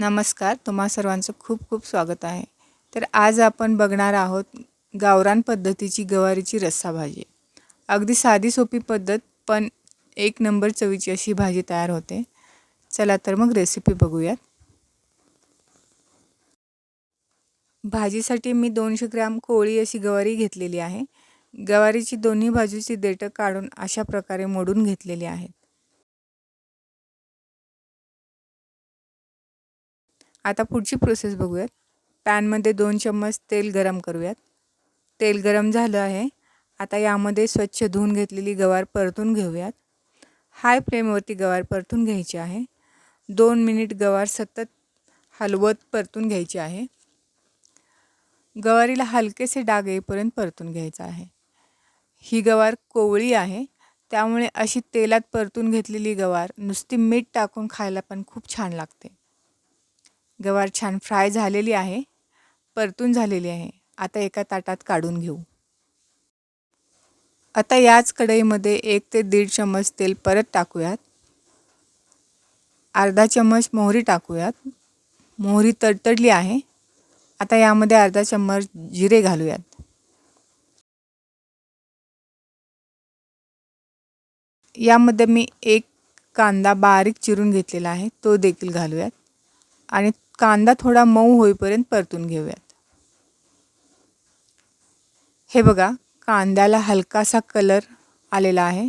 नमस्कार तुम्हा सर्वांचं खूप खूप स्वागत आहे. तर आज आपण बघणार आहोत गावरान पद्धतीची गवारीची रस्सा भाजी. अगदी साधी सोपी पद्धत पण एक नंबर चवीची अशी भाजी तयार होते. चला तर मग रेसिपी बघूयात. भाजीसाठी मी दोनशे ग्रॅम कोळी अशी गवारी घेतलेली आहे. गवारीची दोन्ही बाजूची देठं काढून अशा प्रकारे मोडून घेतलेली आहेत. आता पुढची प्रोसेस बघूयात. पॅनमध्ये दोन चम्मच तेल गरम करूयात. तेल गरम झालं आहे. आता यामध्ये स्वच्छ धुवून घेतलेली गवार परतून घेऊयात. हाय फ्लेमवरती गवार परतून घ्यायची आहे. दोन मिनिट गवार सतत हलवत परतून घ्यायची आहे. गवारीला हलकेसे डाग येईपर्यंत परतून घ्यायचं आहे. ही गवार कोवळी आहे. त्यामुळे अशी तेलात परतून घेतलेली गवार नुसती मीठ टाकून खायला पण खूप छान लागते. गवार छान फ्राय झालेली आहे परतून झालेली आहे. आता एका ताटात काढून घेऊ. आता याच कढईमध्ये एक ते दीड चम्मच तेल परत टाकूयात. अर्धा चम्मच मोहरी टाकूयात. मोहरी तडतडली आहे. आता यामध्ये अर्धा चम्मच जिरे घालूयात. यामध्ये मी एक कांदा बारीक चिरून घेतलेला आहे तो देखील घालूयात. आणि कांदा थोडा मऊ होईपर्यंत परतून घेऊयात. हे बघा कांद्याला हलकासा कलर आलेला आहे.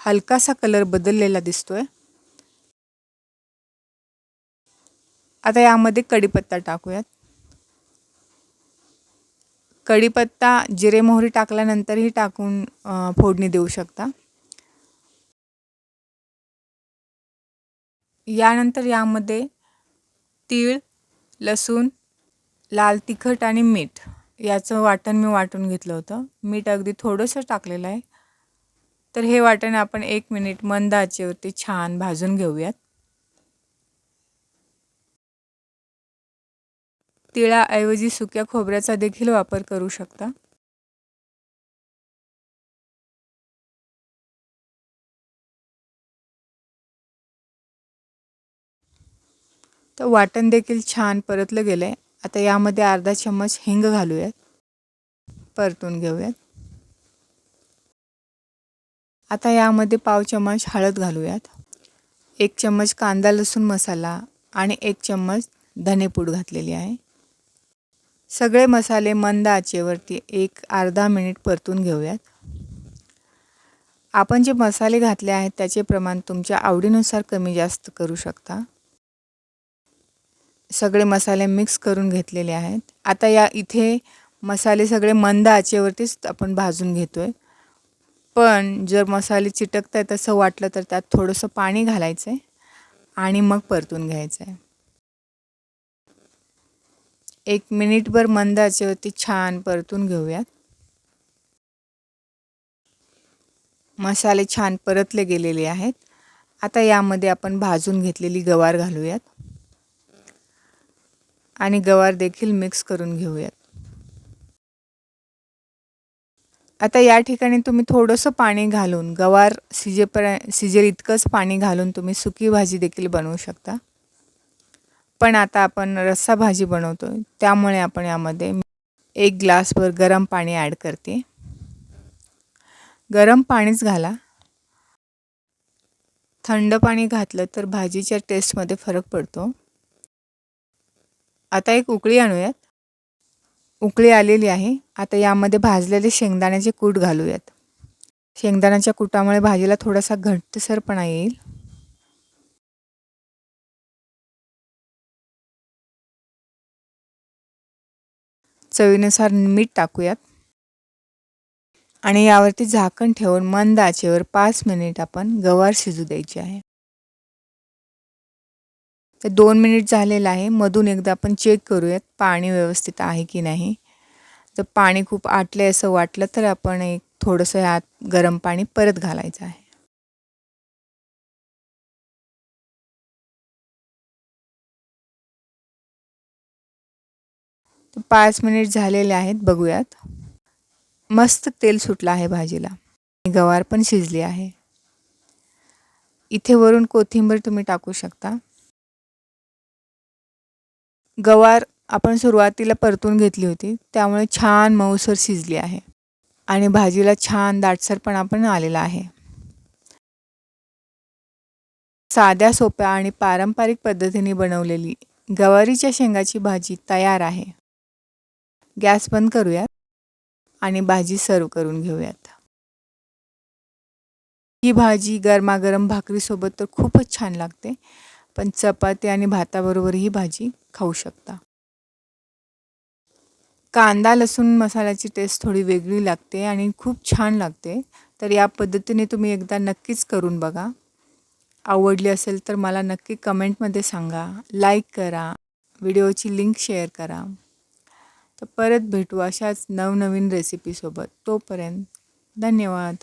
हलकासा कलर बदललेला दिसतोय. आता यामध्ये कढीपत्ता टाकूयात. कढीपत्ता जिरे मोहरी टाकल्यानंतरही टाकून फोडणी देऊ शकता. यानंतर यामध्ये तीळ लसूण लाल तिखट आणि मीठ याचं वाटण मी वाटून घेतलं होतं. मीठ अगदी थोडंसं टाकलेलं आहे. तर हे वाटण आपण एक मिनिट मंद आचेवरती छान भाजून घेऊयात. तिळाऐवजी सुक्या खोबऱ्याचा देखील वापर करू शकता. तर वाटण देखील छान परतलं गेलं आहे आता यामध्ये अर्धा चम्मच हिंग घालूयात. परतून घेऊयात. आता यामध्ये पाव चम्मच हळद घालूयात. एक चम्मच कांदा लसूण मसाला आणि एक चम्मच धनेपूड घातलेली आहे. सगळे मसाले मंद आचेवरती एक अर्धा मिनिट परतून घेऊयात. आपण जे मसाले घातले आहेत त्याचे प्रमाण तुमच्या आवडीनुसार कमी जास्त करू शकता. सगळे मसाले मिक्स करून घेतलेले आहेत. आता या इथे मसाले सगळे मंद आचेवरतीच आपण भाजून घेतो आहे पण जर मसाले चिटकत आहेत असं वाटलं तर त्यात थोडंसं पाणी घालायचं आहे आणि मग परतून घ्यायचं आहे एक मिनिटभर मंद आचेवरती छान परतून घेऊयात. मसाले छान परतले गेलेले आहेत. आता यामध्ये आपण भाजून घेतलेली गवार घालूयात. आणि गवार देखील मिक्स करून घेऊयात. आता या ठिकाणी तुम्ही थोडंसं पाणी घालून गवार शिजेपर्य शिजेल इतकंच पाणी घालून तुम्ही सुकी भाजी देखील बनवू शकता. पण आता आपण रस्सा भाजी बनवतो त्यामुळे आपण यामध्ये एक ग्लासभर गरम पाणी ॲड करते. गरम पाणीच घाला. थंड पाणी घातलं तर भाजीच्या टेस्टमध्ये फरक पडतो. आता एक उकळी आणूयात. उकळी आलेली आहे. आता यामध्ये भाजलेले शेंगदाण्याचे कूट घालूयात. शेंगदाण्याच्या कुटामुळे भाजीला थोडासा घट्टसरपणा येईल. चवीनुसार मीठ टाकूयात. आणि यावरती झाकण ठेवून मंद आचेवर पाच मिनिट आपण गवार शिजू द्यायची आहे. ते दोन मिनिट झालेलं आहे. मधून एकदा आपण चेक करूयात पाणी व्यवस्थित आहे की नाही. जर पाणी खूप आटले असं वाटलं तर आपण एक थोडंसं ह्यात गरम पाणी परत घालायचं आहे. पाच मिनिट झालेले आहेत बघूयात. मस्त तेल सुटलं आहे भाजीला. गवार पण शिजली आहे. इथे वरून कोथिंबीर तुम्ही टाकू शकता. गवार आपण सुरुवातीला परतून घेतली होती त्यामुळे छान मऊसर शिजली आहे आणि भाजीला छान दाटसरपणा पण आलेला आहे. साध्या सोप्या आणि पारंपरिक पद्धतीने बनवलेली गवारीच्या शेंगाची भाजी तयार आहे. गॅस बंद करूयात आणि भाजी सर्व करून घेऊयात. ही भाजी गरमागरम भाकरीसोबत तर खूपच छान लागते. पण चपाती आणि भाताबरोबर ही भाजी खाऊ शकता. कांदा लसूण मसाल्याची टेस्ट थोडी वेगळी लागते आणि खूप छान लागते. तर या पद्धतीने तुम्ही एकदा नक्कीच करून बघा. आवडली असेल तर मला नक्की कमेंटमध्ये सांगा. लाईक करा. व्हिडिओची लिंक शेअर करा. तर परत भेटू अशाच नवनवीन रेसिपीसोबत तोपर्यंत धन्यवाद.